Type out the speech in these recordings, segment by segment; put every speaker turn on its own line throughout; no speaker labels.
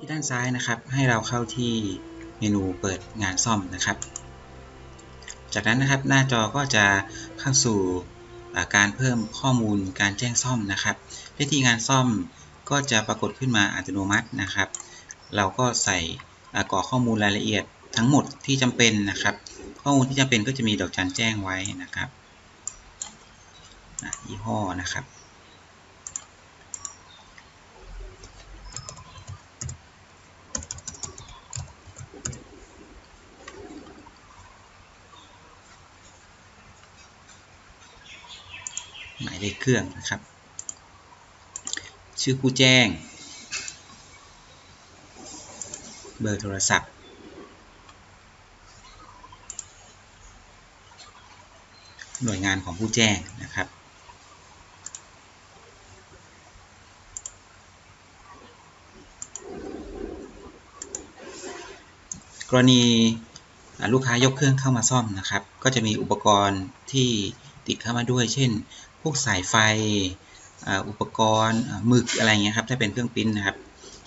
ที่ด้านซ้ายนะครับ ให้เราเข้าที่เมนูเปิดงานซ่อมนะครับ จากนั้นนะครับหน้าจอก็จะเข้าสู่การเพิ่มข้อมูลการแจ้งซ่อมนะครับวิธีงานซ่อมก็จะปรากฏขึ้นมาอัตโนมัตินะครับ เราก็ใส่กรอกข้อมูลรายละเอียดทั้งหมดที่จำเป็นนะครับ ข้อมูลที่จำเป็นก็จะมีดอกจันแจ้งไว้นะครับยี่ห้อนะครับ หมายเลขเครื่องนะครับ ชื่อผู้แจ้ง เบอร์โทรศัพท์ หน่วยงานของผู้แจ้งนะครับกรณีลูกค้ายกเครื่องเข้ามาซ่อมนะครับ ก็จะมีอุปกรณ์ที่ติดเข้ามาด้วย เช่น พวกสายไฟอุปกรณ์หมึกอะไรเงี้ยครับถ้าเป็นเครื่องปิ้นนะครับ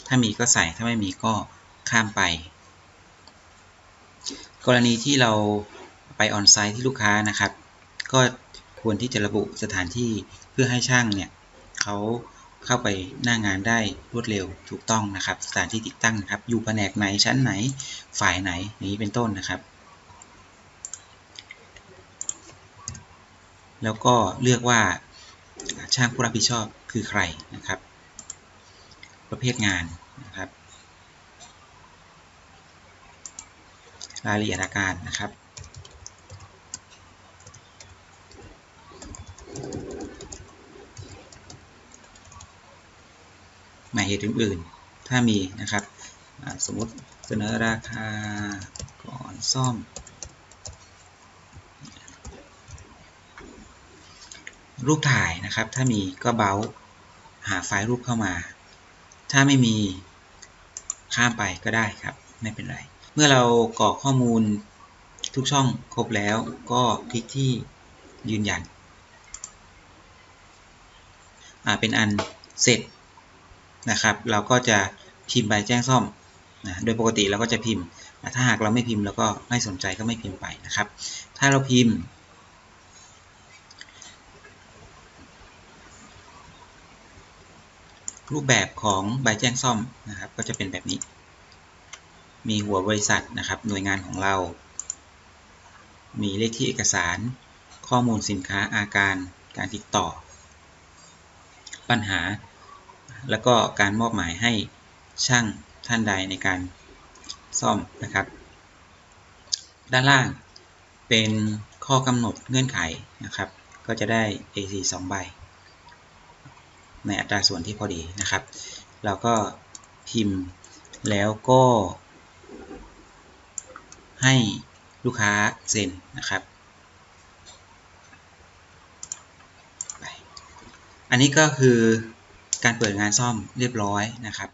ถ้ามีก็ใส่ถ้าไม่มีก็ข้ามไป กรณีที่เราไปออนไซต์ที่ลูกค้านะครับ ก็ควรที่จะระบุสถานที่เพื่อให้ช่างเนี่ยเขาเข้าไปหน้างานได้รวดเร็วถูกต้องนะครับ สถานที่ติดตั้งนะครับ อยู่แผนกไหนชั้นไหนฝ่ายไหนนี้เป็นต้นนะครับ แล้วก็เลือกว่าช่างผู้รับผิดชอบคือใครนะครับ ประเภทงานนะครับ รายละเอียดอาการนะครับหมายเหตุอื่นๆ ถ้ามีนะครับ สมมติเสนอราคาก่อนซ่อม รูปถ่ายนะครับ ถ้ามีก็เบาหาไฟล์รูปเข้ามา ถ้าไม่มีข้ามไปก็ได้ครับ ไม่เป็นไร เมื่อเรากรอกข้อมูลทุกช่องครบแล้วก็คลิกที่ยืนยัน เป็นอันเสร็จนะครับ เราก็จะพิมพ์ใบแจ้งซ่อมนะโดยปกติเราก็จะพิมพ์ ถ้าหากเราไม่พิมพ์เราก็ไม่สนใจก็ไม่พิมพ์ไปนะครับ ถ้าเราพิมพ์ รูปแบบของใบแจ้งซ่อมนะครับ ก็จะเป็นแบบนี้ มีหัวบริษัทนะครับ หน่วยงานของเรา มีเลขที่เอกสาร ข้อมูลสินค้าอาการการติดต่อ ปัญหา แล้วก็การมอบหมายให้ช่างท่านใดในการซ่อมนะครับ ด้านล่างเป็นข้อกำหนดเงื่อนไขนะครับ ก็จะได้ AC 2 ใบ ในอัตราส่วนที่พอดีนะครับ เราก็พิมพ์แล้วก็ ให้ลูกค้าเซ็นนะครับอันนี้ก็คือการเปิดงานซ่อมเรียบร้อยนะครับ